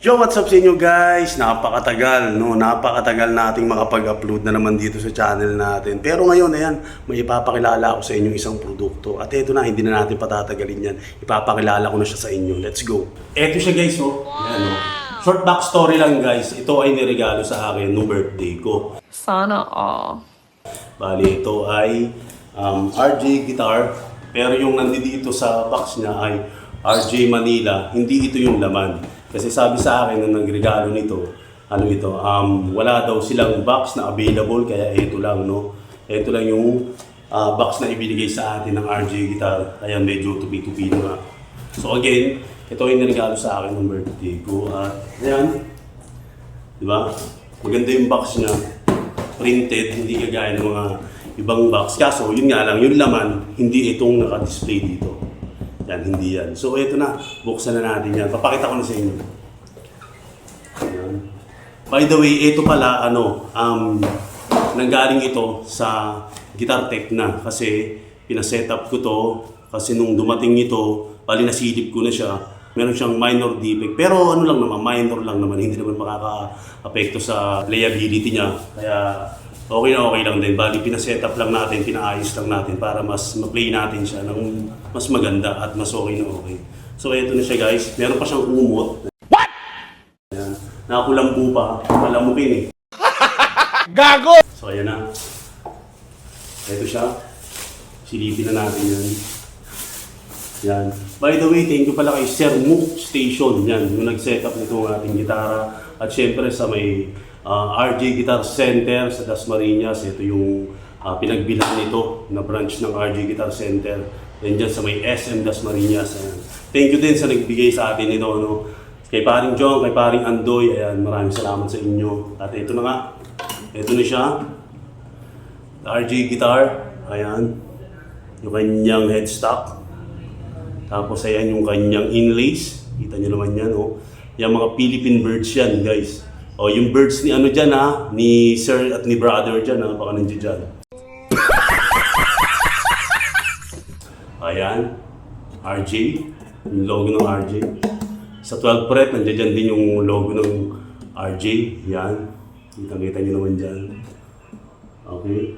Yo, what's up sa inyo guys? Napakatagal, no? Napakatagal nating makapag-upload na naman dito sa channel natin. Pero ngayon, ayan, may ipapakilala ako sa inyo isang produkto. At eto na, hindi na natin patatagalin yan. Ipapakilala ko na siya sa inyo. Let's go. Eto siya guys, oh. Ayan, oh. Short backstory lang guys. Ito ay niregalo sa akin nung birthday ko. Sana all. Bali, ito ay um, RJ guitar. Pero yung nandito sa box niya ay RJ Manila. Hindi ito yung laman. Kasi sabi sa akin nung nagregalo nito, ano ito, um, wala daw silang box na available, kaya ito lang, no? Ito lang yung ah, box na ibinigay sa atin ng RJ guitar. Kaya medyo tupi-tupi na. So again, ito yung niregalo sa akin ng birthday ko. At ayan, Di ba? Maganda yung box niya. Printed, hindi kagaya ng mga ibang box. Kaso, yun nga lang, yung laman, hindi itong naka-display dito. Yan, hindi yan. So, ito na. Buksan na natin yan. Papakita ko na sa inyo. Ayan. By the way, ito pala, ano, um, nanggaling ito sa Guitar Tech na. Kasi, pinaset up ko to. Kasi nung dumating ito, bali nasilip ko na siya meron siyang minor defect. Pero ano lang naman, minor lang naman. Hindi naman makaka-apekto sa playability niya. Kaya okay na okay lang din. Bali, pinaset up lang natin, pinaayos lang natin para mas ma-play natin siya ng mas maganda at mas okay na okay. So, eto na siya guys. Meron pa siyang umot. What? Ayan. Nakakulambu pa. Malamukin eh. Gago! So, ayan na. Ito siya. Silipin na natin yan. Yan. By the way, thank you pala kay Sir Mook Station. Yan, yung nag-set up nito ng ating gitara. At syempre sa may ah, RJ Guitar Center sa Dasmariñas. Ito yung ah, pinagbilang nito na branch ng RJ Guitar Center. Yan dyan sa may SM Dasmariñas. Thank you din sa nagbigay sa atin nito. No? Kay paring John, kay paring Andoy. Ayan, maraming salamat sa inyo. At ito na nga. Ito na siya. RJ Guitar. Ayan. Yung kanyang headstock. Tapos ayan yung kanyang inlays. Kita nyo naman yan, oh. Yung mga Philippine birds yan, guys. O, yung birds ni ano dyan, ha? Ni sir at ni brother dyan, ha? Baka nandiyan dyan. Ayan. RJ. Yung logo ng RJ. Sa 12 fret, nandiyan dyan din yung logo ng RJ. Yan. Kita-kita nyo naman dyan. Okay.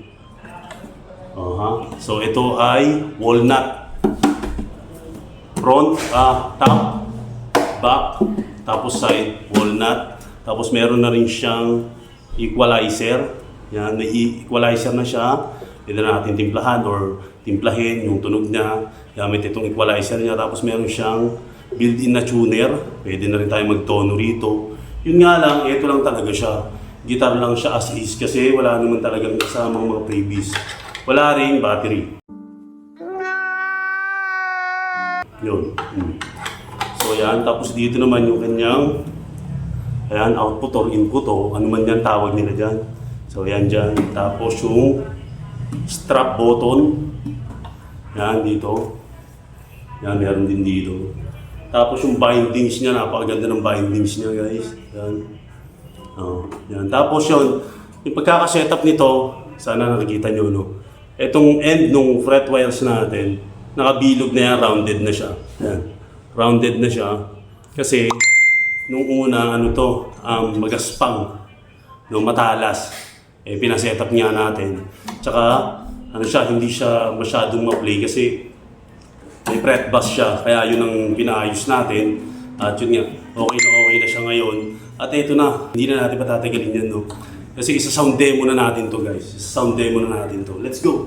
Aha. So, ito ay walnut front, ah, top, back, tapos side, walnut. Tapos meron na rin siyang equalizer. Yan, may equalizer na siya. Pwede na natin timplahan or timplahin yung tunog niya. Gamit itong equalizer niya. Tapos meron siyang built-in na tuner. Pwede na rin tayo magtono rito. Yun nga lang, ito lang talaga siya. Guitar lang siya as is kasi wala naman talagang kasamang mga previous. Wala ring battery. Yun. Mm. So yan, tapos dito naman yung kanyang ayan, output or input o ano man yan tawag nila dyan. So yan dyan. Tapos yung strap button. Yan dito. Yan, meron din dito. Tapos yung bindings niya, napakaganda ng bindings niya guys. Yan. Oh, yan. Tapos yun, yung pagkakasetup nito, sana nakikita nyo, no? Itong end nung fret wires natin, nakabilog na yan, rounded na siya. Yan. Rounded na siya. Kasi, nung una, ano to, um, magaspang. No, matalas. Eh, pinasetup nga natin. Tsaka, ano siya, hindi siya masyadong ma-play kasi may fret bus siya. Kaya yun ang pinaayos natin. At yun nga, okay na okay na siya ngayon. At ito na, hindi na natin patatagalin yan, no? Kasi isa sound demo na natin to, guys. Isa sound demo na natin to. Let's go!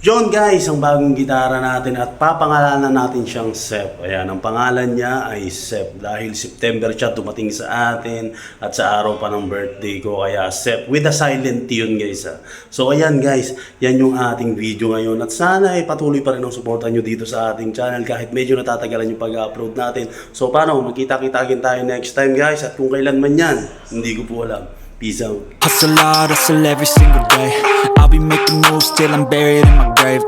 John guys, ang bagong gitara natin at papangalanan natin siyang Sep. Ayan, ang pangalan niya ay Sep dahil September siya dumating sa atin at sa araw pa ng birthday ko kaya Sep with a silent tune guys. ah. So ayan guys, yan yung ating video ngayon at sana ay patuloy pa rin ang suportan nyo dito sa ating channel kahit medyo natatagalan yung pag-upload natin. So paano, magkita-kita agad tayo next time guys at kung kailan man yan, hindi ko po alam. Peace out. Hustle hard, hustle every single day. I'll be making moves till I'm buried in my grave.